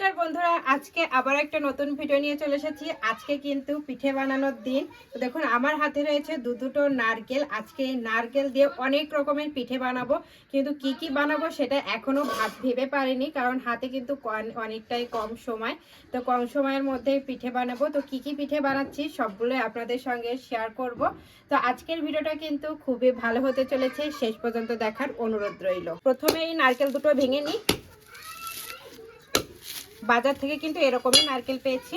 নমস্কার বন্ধুরা, আজকে আবার একটা নতুন ভিডিও নিয়ে চলে এসেছি। আজকে কিন্তু পিঠে বানানোর দিন। তো দেখুন, আমার হাতে রয়েছে দু দুটো নারকেল। আজকে এই নারকেল দিয়ে অনেক রকমের পিঠে বানাবো। কিন্তু কি কি বানাবো সেটা এখনও ভাব ভেবে পারিনি, কারণ হাতে কিন্তু অনেকটাই কম সময়। তো কম সময়ের মধ্যে পিঠে বানাবো। তো কি কি পিঠে বানাচ্ছি সবগুলো আপনাদের সঙ্গে শেয়ার করব। তো আজকের ভিডিওটা কিন্তু খুবই ভালো হতে চলেছে। শেষ পর্যন্ত দেখার অনুরোধ রইল। প্রথমে এই নারকেল দুটো ভেঙে নিই। বাজার থেকে কিন্তু এরকমই নারকেল পেয়েছি।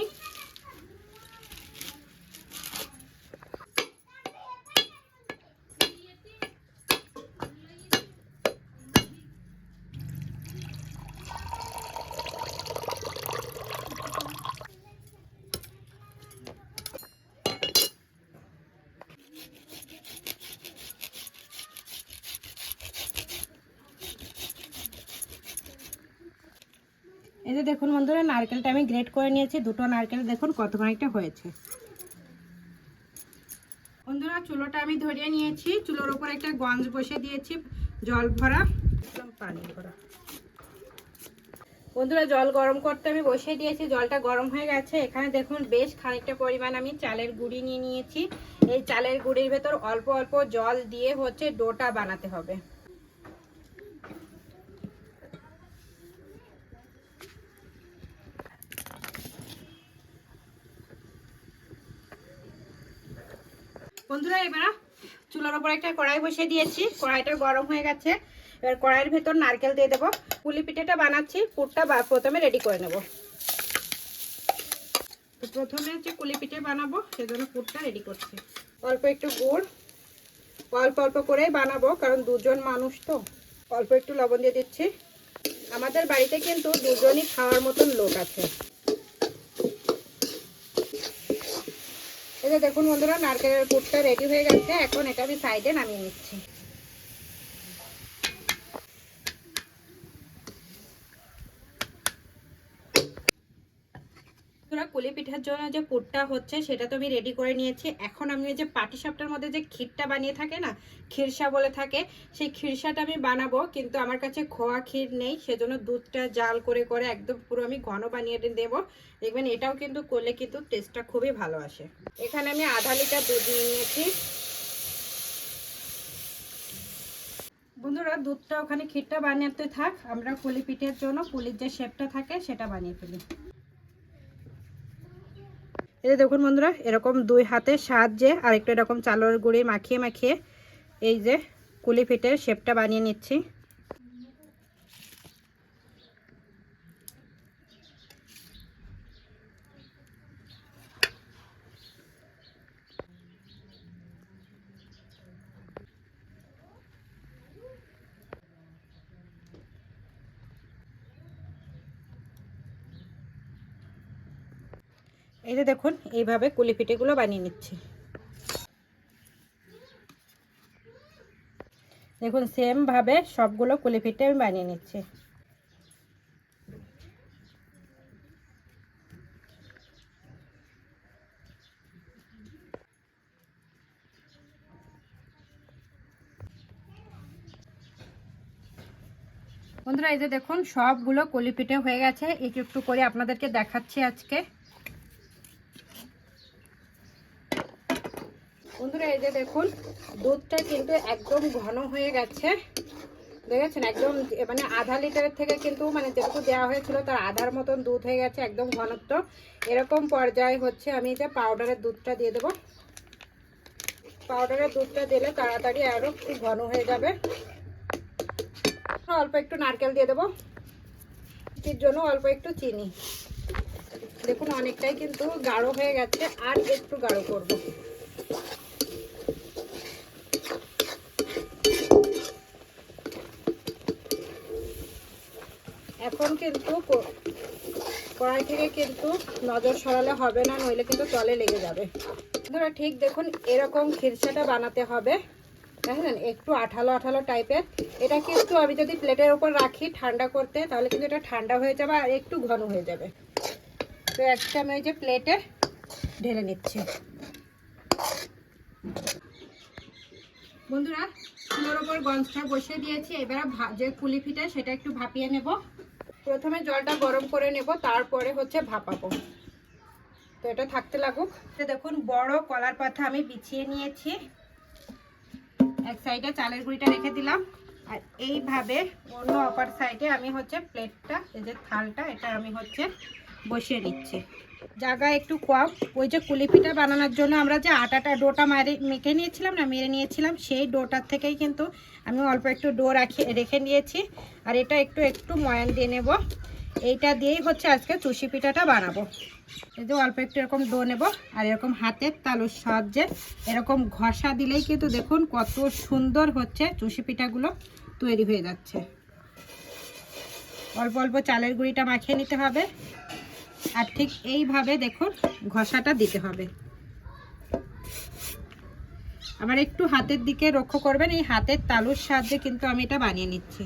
দেখুন বন্ধুরা, নারকেলটা আমি গ্রেট করে নিয়েছি। দুটো নারকেল দেখুন কত খানিকটা হয়েছে। বন্ধুরা, চুলোটা আমি ধরিয়ে নিয়েছি। চুলোর উপর একটা গঞ্জ বসে দিয়েছি, জল ভরা, একদম পানি ভরা। বন্ধুরা, জল গরম করতে আমি বসিয়ে দিয়েছি। জলটা গরম হয়ে গেছে। এখানে দেখুন বেশ খানিকটা পরিমাণ আমি চালের গুঁড়ি নিয়ে নিয়েছি। এই চালের গুঁড়ির ভেতর অল্প অল্প জল দিয়ে হচ্ছে ডোটা বানাতে হবে। বন্ধুরা, এবার চুলার উপর একটা কড়াই বসিয়ে দিয়েছি। কড়াইটা গরম হয়ে গেছে। এবার কড়াইয়ের ভেতর নারকেল দিয়ে দেবো। পুলি পিঠেটা বানাচ্ছি, পুরটা প্রথমে রেডি করে নেব। প্রথমে হচ্ছে কুলি পিঠে বানাবো, সেজন্য পুরটা রেডি করছি। অল্প একটু গুড়, অল্প অল্প করেই বানাবো, কারণ দুজন মানুষ তো। অল্প একটু লবণ দিয়ে দিচ্ছি। আমাদের বাড়িতে কিন্তু দুজনই খাওয়ার মতন লোক আছে। দেখুন বন্ধুরা নারকেলের পুরটা রেডি হয়ে গেছে। এখন এটা আমি সাইডে নামিয়ে নিচ্ছি। পিঠার জন্য যে পুরটা হচ্ছে, সেটা তো আমি রেডি করে নিয়েছি। এখন আমি যে পাটিসাপটার মধ্যে যে ক্ষীরটা বানিয়ে থাকে না, ক্ষীরসা বলে থাকে, সেই ক্ষীরসাটা আমি বানাবো, কিন্তু আমার কাছে খোয়া ক্ষীর নেই, সেজন্য দুধটা জাল করে করে একদম পুরো আমি ঘন বানিয়ে দেবো। দেখবেন এটাও কিন্তু করলে কিন্তু টেস্টটা খুবই ভালো আসে। এখানে আমি আধা লিটার দুধ নিয়ে নিয়েছি। বন্ধুরা, দুধটা ওখানে ক্ষীরটা বানাতে থাক, আমরা পুলি পিঠের জন্য পুলির যে শেপটা থাকে, সেটা বানিয়ে ফেলি। এই দেখুন বন্ধুরা, এরকম দুই হাতে সাহায্যে আরেকটা এরকম চালোর গুঁড়ি মাখিয়ে মাখিয়ে এই যে কুলি ফিটের শেপটা বানিয়ে নিচ্ছি। এই যে দেখুন, এইভাবে কুলি পিঠেগুলো বানিয়ে নিচ্ছি। দেখুন সেম ভাবে সবগুলো কুলি আমি বানিয়ে নিচ্ছি। বন্ধুরা, এই যে দেখুন, সবগুলো কলি পিঠে হয়ে গেছে। একটু একটু করে আপনাদেরকে দেখাচ্ছি আজকে। বন্ধুরা, এই যে দেখুন, দুধটা কিন্তু একদম ঘন হয়ে গেছে। দেখেছেন? একদম মানে আধা লিটারের থেকে কিন্তু মানে যেটুকু দেওয়া হয়েছিল, তার আধার মতন দুধ হয়ে গেছে, একদম ঘনত্ব। এরকম পর্যায়ে হচ্ছে, আমি যে পাউডারের দুধটা দিয়ে দেবো। পাউডারের দুধটা দিলে তাড়াতাড়ি আরও একটু ঘন হয়ে যাবে। অল্প একটু নারকেল দিয়ে দেবো। চির জন্য অল্প একটু চিনি। দেখুন, অনেকটাই কিন্তু গাঢ় হয়ে গেছে, আর একটু গাঢ় করব। এখন কিন্তু কড়াই থেকে কিন্তু নজর সরালে হবে না, নইলে কিন্তু তলে লেগে যাবে। ধরো ঠিক দেখুন, এরকম খিরসাটা বানাতে হবে। দেখেন একটু আঠালো আঠালো টাইপের। এটা কিন্তু আমি যদি প্লেটের ওপর রাখি ঠান্ডা করতে, তাহলে কিন্তু এটা ঠান্ডা হয়ে যাবে আর একটু ঘন হয়ে যাবে। তো একটা আমি ওই যে প্লেটে ঢেলে নিচ্ছি। বন্ধুরা ওপর গঞ্জটা বসিয়ে দিয়েছি। এবার যে কুলি পিঠা সেটা একটু ভাপিয়ে নেব। প্রথমে জলটা গরম করে নেব, তারপরে হচ্ছে ভাপাবো। তো এটা থাকতে লাগুক। দেখুন, বড় কলার পাতা আমি বিছিয়ে নিয়েছি। এক সাইডে চালের গুঁড়িটা রেখে দিলাম। আর এইভাবে অন্য অপার সাইডে আমি হচ্ছে প্লেটটা এই যে থালটা, এটা আমি হচ্ছে বসিয়ে নিচ্ছি জায়গা একটু কম। ওই যে কুলিপিঠা বানানোর জন্য আমরা যে আটাটা ডোটা মারে মেখে নিয়েছিলাম না, মেরে নিয়েছিলাম, সেই ডোটার থেকেই কিন্তু আমি অল্প একটু ডো রাখি রেখে নিয়েছি। আর এটা একটু একটু ময়ান দিয়ে নেব। এইটা দিয়েই হচ্ছে আজকে চুষি পিঠাটা বানাবো। এই যে অল্প একটু এরকম ডো নেব। আর এরকম হাতের তালুর সাহায্যে এরকম ঘষা দিলেই কিন্তু দেখুন কত সুন্দর হচ্ছে চুষি পিঠাগুলো তৈরি হয়ে যাচ্ছে। অল্প অল্প চালের গুঁড়িটা মাখিয়ে নিতে হবে। আর ঠিক এইভাবে দেখুন, ঘষাটা দিতে হবে। আবার একটু হাতের দিকে লক্ষ্য করবেন, এই হাতের তালুর সাহায্যে কিন্তু আমি এটা বানিয়ে নিচ্ছি।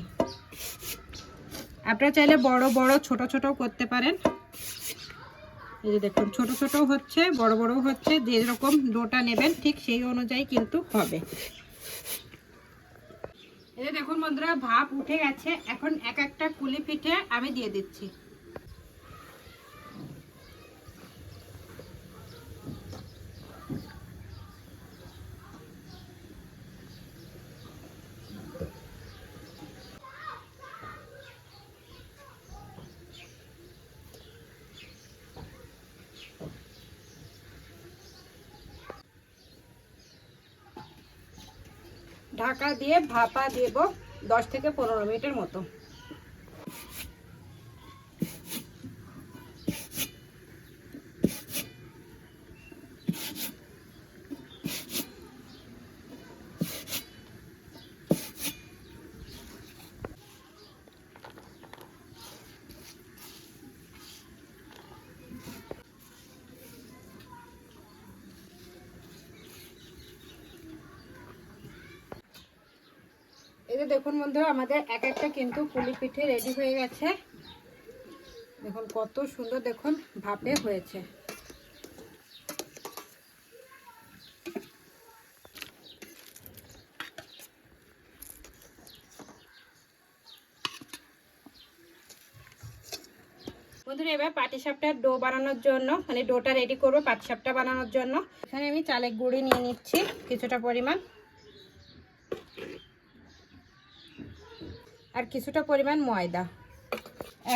আপনারা চাইলে বড় বড়, ছোট ছোট করতে পারেন। এই যে দেখুন, ছোট ছোট হচ্ছে, বড় বড় হচ্ছে যে রকম ডোটা নেবেন, ঠিক সেই অনুযায়ী কিন্তু হবে। এই যে দেখুন বন্ধুরা, ভাপ উঠে গেছে। এখন এক একটা কুলি পিঠে আমি দিয়ে দিচ্ছি। ঢাকা দিয়ে ভাপা দেব দশ থেকে পনেরো মিনিটের মতো। এই যে দেখুন বন্ধুরা, আমাদের এক একটা কিন্তু পুলি পিঠে রেডি হয়ে গেছে। দেখুন কত সুন্দর দেখুন ভাপে হয়েছে। বন্ধুরা, এবার পাটিসাপটার ডো বানানোর জন্য মানে ডোটা রেডি করব পাটিসাপটা বানানোর জন্য। এখানে আমি চালের গুঁড়ি নিয়ে নিচ্ছি, কিছুটা পরিমাণ। আর কিছুটা পরিমাণ ময়দা।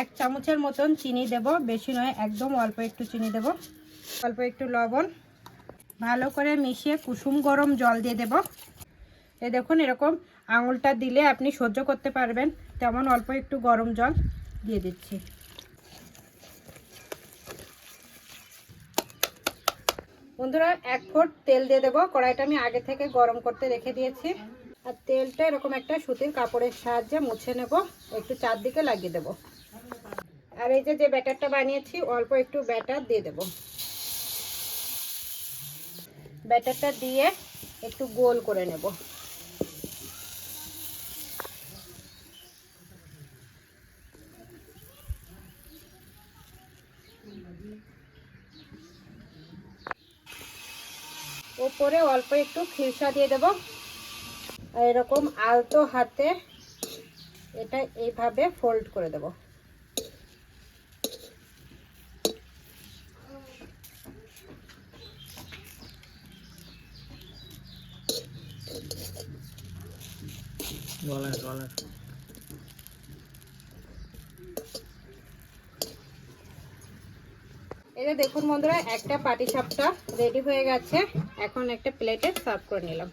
এক চামচের মতন চিনি দেব, বেশি নয়, একদম অল্প একটু চিনি দেব। অল্প একটু লবণ। ভালো করে মিশিয়ে কুসুম গরম জল দিয়ে দেব। এ দেখুন এরকম আঙুলটা দিলে আপনি সহ্য করতে পারবেন। তেমন অল্প একটু গরম জল দিয়ে দিচ্ছি। বন্ধুরা, এক ফুট তেল দিয়ে দেবো। কড়াইটা আমি আগে থেকে গরম করতে রেখে দিয়েছি। আর তেলটা এরকম একটা সুতির কাপড়ের সাহায্যে মুছে নেব, একটু চারদিকে লাগিয়ে দেব। আর এই যে যে ব্যাটারটা বানিয়েছি, অল্প একটু ব্যাটার দিয়ে দেব। ব্যাটারটা দিয়ে একটু গোল করে নেব। ওপরে অল্প একটু খিরসা দিয়ে দেবো। এরকম আলতো হাতে এটা এইভাবে ফোল্ড করে দেব। যে দেখুন বন্ধুরা একটা পাটি সাপটা রেডি হয়ে গেছে। এখন একটা প্লেটে সার্ভ করে নিলাম।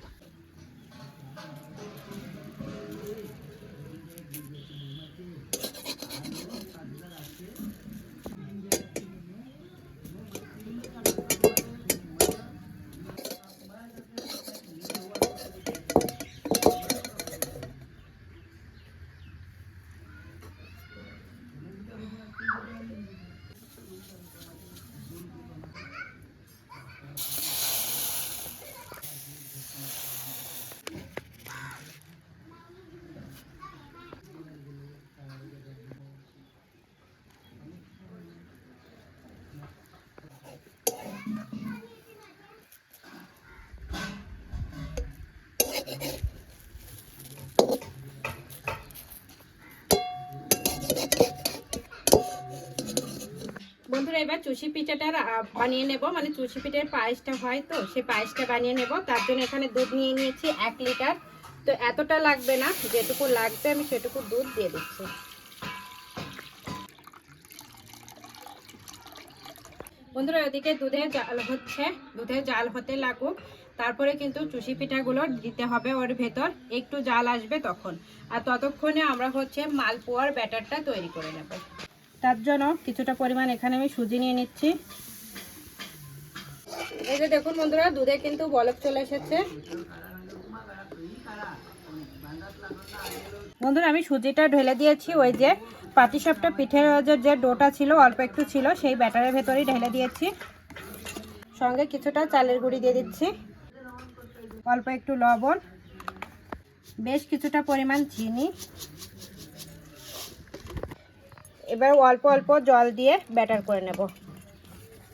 এবার চুষি পিঠাটা বানিয়ে নেব। মানে চুষি পিঠের পায়েসটা হয় তো, সেই পায়েসটা বানিয়ে নেব। তার জন্য এখানে দুধ নিয়ে নিয়েছি এক লিটার। তো এতটা লাগবে না, যেটুকু লাগবে আমি সেটুকু দুধ দিয়ে দিচ্ছি। বন্ধুরা ওদিকে দুধের জাল হচ্ছে দুধের জাল হতে লাগুক। তারপরে কিন্তু চুষি পিঠাগুলো দিতে হবে ওর ভেতর। একটু জাল আসবে তখন। আর ততক্ষণে আমরা হচ্ছে মালপোয়ার ব্যাটারটা তৈরি করে নেব। তার জন্য কিছুটা পরিমাণ এখানে আমি সুজি নিয়ে নিচ্ছি। এই যে দেখুন বন্ধুরা, দুধে কিন্তু বলক চলে এসেছে। বন্ধুরা, আমি সুজিটা ঢেলে দিয়েছি, ওই যে পাটিসাপটা পিঠের যে যে ডোটা ছিল, অল্প একটু ছিল, সেই ব্যাটারের ভেতরেই ঢেলে দিয়েছি। সঙ্গে কিছুটা চালের গুঁড়ি দিয়ে দিচ্ছি। অল্প একটু লবণ, বেশ কিছুটা পরিমাণ চিনি। এবার অল্প অল্প জল দিয়ে ব্যাটার করে নেব।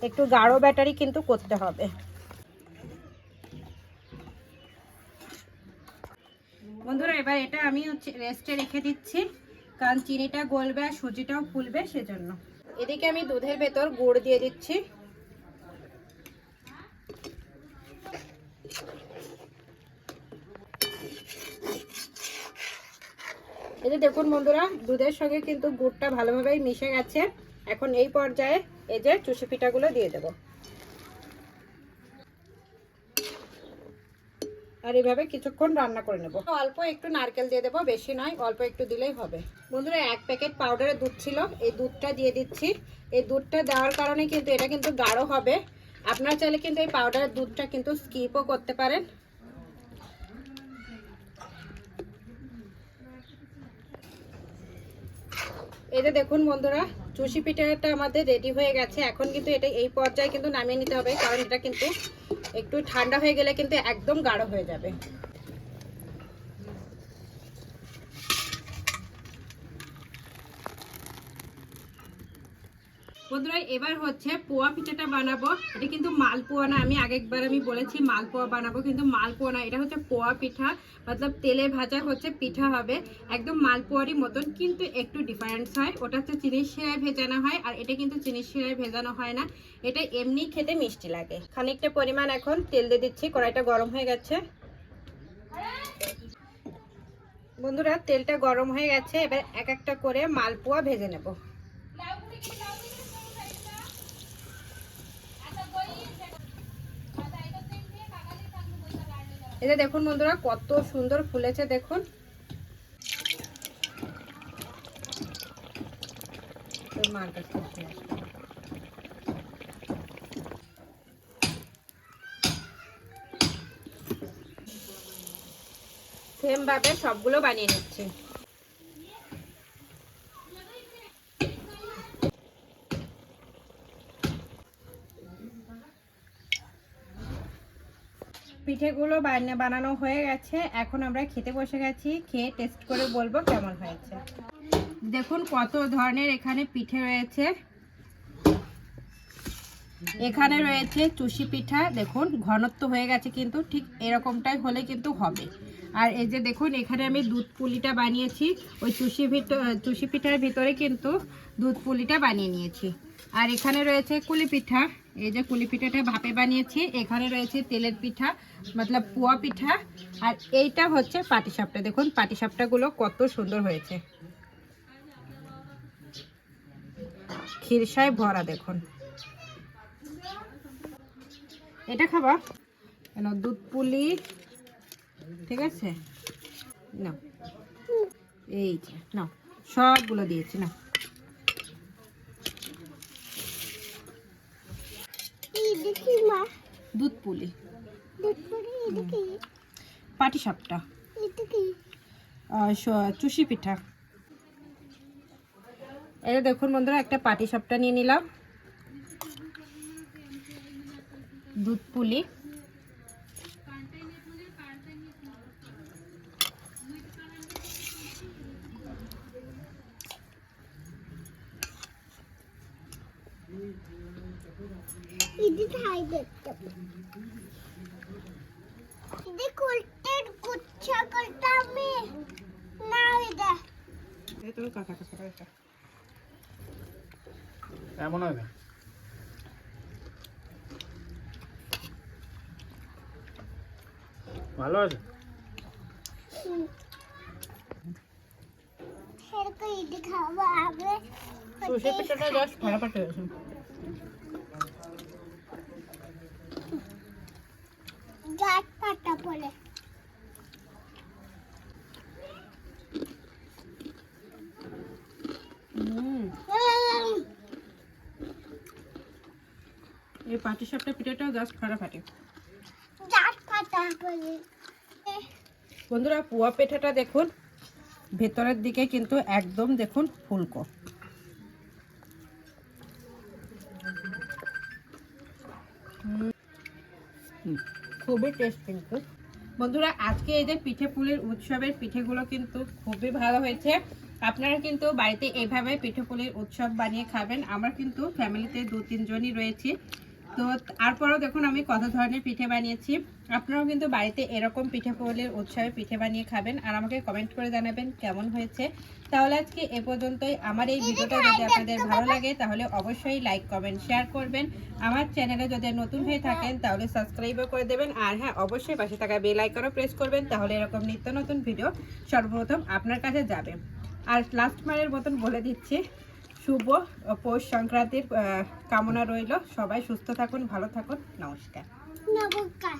একটু গাঢ় ব্যাটারি কিন্তু করতে হবে। বন্ধুরা এবার এটা আমি হচ্ছে রেস্টে রেখে দিচ্ছি কারণ চিনিটা গলবে আর সুজিটাও ফুলবে সেজন্য। এদিকে আমি দুধের ভেতর গুড় দিয়ে দিচ্ছি। এই যে দেখুন বন্ধুরা, দুধের সঙ্গে কিন্তু গুড়টা ভালোভাবেই মিশে গেছে। এখন এই পর্যায়ে এই যে চুষি পিঠাগুলো দিয়ে দেবো। আর এইভাবে কিছুক্ষণ রান্না করে নেব। অল্প একটু নারকেল দিয়ে দেবো, বেশি নয়, অল্প একটু দিলেই হবে। বন্ধুরা, এক প্যাকেট পাউডারের দুধ ছিল, এই দুধটা দিয়ে দিচ্ছি। এই দুধটা দেওয়ার কারণে কিন্তু এটা কিন্তু গাঢ় হবে। আপনারা চাইলে কিন্তু এই পাউডারের দুধটা কিন্তু স্কিপও করতে পারেন। এই যে দেখুন বন্ধুরা চুষি পিঠাটা আমাদের রেডি হয়ে গেছে। এখন কিন্তু এটা এই পর্যায়ে কিন্তু নামিয়ে নিতে হবে, কারণ এটা কিন্তু একটু ঠান্ডা হয়ে গেলে কিন্তু একদম গাঢ় হয়ে যাবে। বন্ধুরা, এবার হচ্ছে পোয়া পিঠাটা বানাবো। এটা কিন্তু মালপোয়া না, আমি আগেরবার আমি বলেছি মালপোয়া বানাবো, কিন্তু মালপোয়া না, এটা হচ্ছে পোয়া পিঠা। মতলব তেলে ভাজা হচ্ছে পিঠা হবে, একদম মালপোয়ারই মতন, কিন্তু একটু ডিফারেন্স হয়। ওটা হচ্ছে চিনির শিরায় ভেজানো হয়, আর এটা কিন্তু চিনির শিরায় ভেজানো হয় না। এটা এমনি খেতে মিষ্টি লাগে। খানিকটা পরিমাণ এখন তেল দিয়ে দিচ্ছি, কড়াইটা গরম হয়ে গেছে। বন্ধুরা, তেলটা গরম হয়ে গেছে, এবার এক একটা করে মালপোয়া ভেজে নেব। যে দেখুন বন্ধুরা, কত সুন্দর ফুলেছে, দেখুন। তোর মার কাছে দিয়ে সেম ভাবে সবগুলো বানিয়ে নিচ্ছি। পিঠেগুলো বানা- বানানো হয়ে গেছে। এখন আমরা খেতে বসে গেছি। খেয়ে টেস্ট করে বলব কেমন হয়েছে। দেখুন কত ধরনের এখানে পিঠে রয়েছে। এখানে রয়েছে চুষি পিঠা। দেখুন, ঘনত্ব হয়ে গেছে কিন্তু ঠিক এরকমটাই হলে কিন্তু হবে। আর এই যে দেখুন, এখানে আমি দুধ পুলিটা বানিয়েছি। ওই চুষি ভিতর চুষি পিঠার ভিতরে কিন্তু দুধ পুলিটা বানিয়ে নিয়েছি। আর এখানে রয়েছে কুলি পিঠা। এই যে কুলি পিঠাটা ভাপে বানিয়েছি, এখানে রয়েছে তেলের পিঠা, মতলব পোয়া পিঠা, আর এইটা হচ্ছে পাটিসাপটা দেখুন পাটিসাপটাগুলো কত সুন্দর হয়েছে। খিরসায় ভরা, দেখুন। এটা খাবা? কেন, দুধ পুলি? ঠিক আছে? না এই যে, নাও, সবগুলো দিয়েছি না দুধ পুলি। পাটি সাপটা চুষি পিঠা। এই দেখুন বন্ধুরা একটা পাটি সাপটা নিয়ে নিলাম। দুধ পুলি। কেমন হবে ভালো আছে সর্ষে পিঠাটা জাস্ট ফাটাফাটি হয়েছে জাট পাটা পড়ে এই পাটি সাপটা পিঠাটাও জাস্ট ফাটাফাটি। বন্ধুরা পুয়া পিঠাটা দেখুন ভেতরের দিকে কিন্তু একদম দেখুন ফুলকো। খুবই টেস্ট কিন্তু। বন্ধুরা আজকে এই যে পিঠে পুলির উৎসবের পিঠেগুলো কিন্তু খুবই ভালো হয়েছে। আপনারা কিন্তু বাড়িতে এইভাবে পিঠে পুলির উৎসব বানিয়ে খাবেন। আমরা কিন্তু ফ্যামিলিতে দু তিনজনই রয়েছি। তো তারপরেও দেখুন আমি কত ধরনের পিঠে বানিয়েছি। আপনারাও কিন্তু বাড়িতে এরকম পিঠে পুলির উৎসবে পিঠে বানিয়ে খাবেন আর আমাকে কমেন্ট করে জানাবেন কেমন হয়েছে। তাহলে আজকে এ পর্যন্তই। আমার এই ভিডিওটা যদি আপনাদের ভালো লাগে, তাহলে অবশ্যই লাইক কমেন্ট শেয়ার করবেন। আমার চ্যানেলে যদি নতুন হয়ে থাকেন, তাহলে সাবস্ক্রাইবও করে দেবেন। আর হ্যাঁ অবশ্যই পাশে থাকা বেল আইকনও প্রেস করবেন, তাহলে এরকম নিত্য নতুন ভিডিও সর্বপ্রথম আপনার কাছে যাবে। আর লাস্ট মারের মতন বলে দিচ্ছি। শুভ পৌষ সংক্রান্তির কামনা রইল। সবাই সুস্থ থাকুন ভালো থাকুন। নমস্কার। নবকা